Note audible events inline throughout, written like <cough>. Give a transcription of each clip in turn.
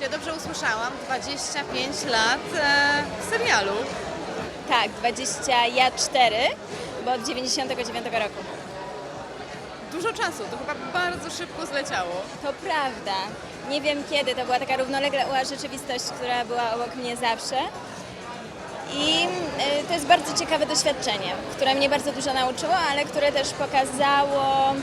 Ja dobrze usłyszałam, 25 lat e, w serialu. Tak, 24, bo od 99 roku. Dużo czasu, to chyba bardzo szybko zleciało. To prawda. Nie wiem kiedy, to była taka równoległa rzeczywistość, która była obok mnie zawsze. I y, to jest bardzo ciekawe doświadczenie, które mnie bardzo dużo nauczyło, ale które też pokazało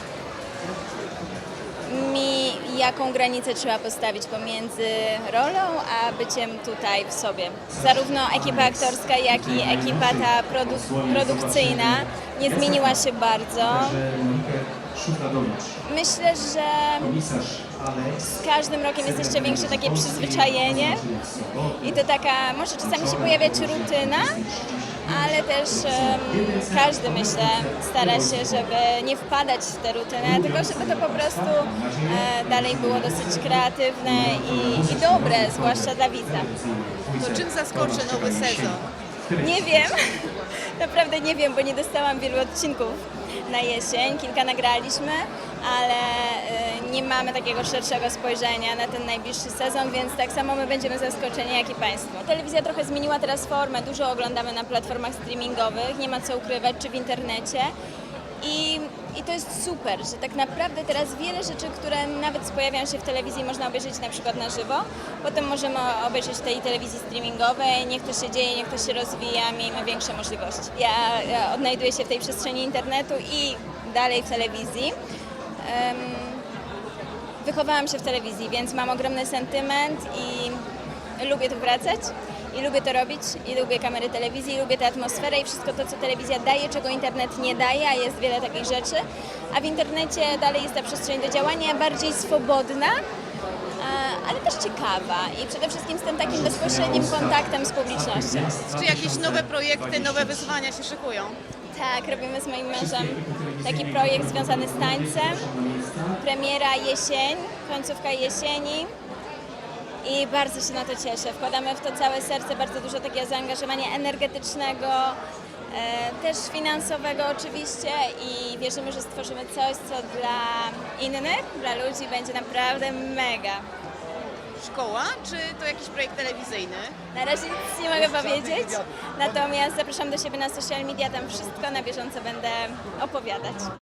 mi, jaką granicę trzeba postawić pomiędzy rolą a byciem tutaj w sobie. Zarówno ekipa aktorska, jak i ekipa ta produ- produkcyjna nie zmieniła się bardzo. Myślę, że z każdym rokiem jest jeszcze większe takie przyzwyczajenie i to taka, może czasami się pojawiać rutyna, ale też em, każdy myślę stara się, żeby nie wpadać w tę rutynę, tylko żeby to po prostu e, dalej było dosyć kreatywne i, i dobre, zwłaszcza dla widza. To czym zaskoczy nowy sezon? Nie wiem, <laughs> naprawdę nie wiem, bo nie dostałam wielu odcinków na jesień. Kilka nagraliśmy, ale y, nie mamy takiego szerszego spojrzenia na ten najbliższy sezon, więc tak samo my będziemy zaskoczeni, jak i Państwo. Telewizja trochę zmieniła teraz formę, dużo oglądamy na platformach streamingowych, nie ma co ukrywać, czy w internecie. I, I to jest super, że tak naprawdę teraz wiele rzeczy, które nawet pojawiają się w telewizji, można obejrzeć na przykład na żywo. Potem możemy obejrzeć w tej telewizji streamingowej, niech to się dzieje, niech to się rozwija, miejmy większe możliwości. Ja, ja odnajduję się w tej przestrzeni internetu i dalej w telewizji. Wychowałam się w telewizji, więc mam ogromny sentyment i lubię tu wracać. I lubię to robić, i lubię kamery telewizji, i lubię tę atmosferę i wszystko to, co telewizja daje, czego internet nie daje, a jest wiele takich rzeczy. A w internecie dalej jest ta przestrzeń do działania, bardziej swobodna, ale też ciekawa i przede wszystkim z tym takim bezpośrednim kontaktem z publicznością. Czy jakieś nowe projekty, nowe wyzwania się szykują? Tak, robimy z moim mężem taki projekt związany z tańcem. Premiera jesień, końcówka jesieni. I bardzo się na to cieszę. Wkładamy w to całe serce, bardzo dużo takiego zaangażowania energetycznego, e, też finansowego oczywiście i wierzymy, że stworzymy coś, co dla innych, dla ludzi będzie naprawdę mega. Szkoła, czy to jakiś projekt telewizyjny? Na razie nic nie mogę powiedzieć, natomiast zapraszam do siebie na social media, tam wszystko na bieżąco będę opowiadać.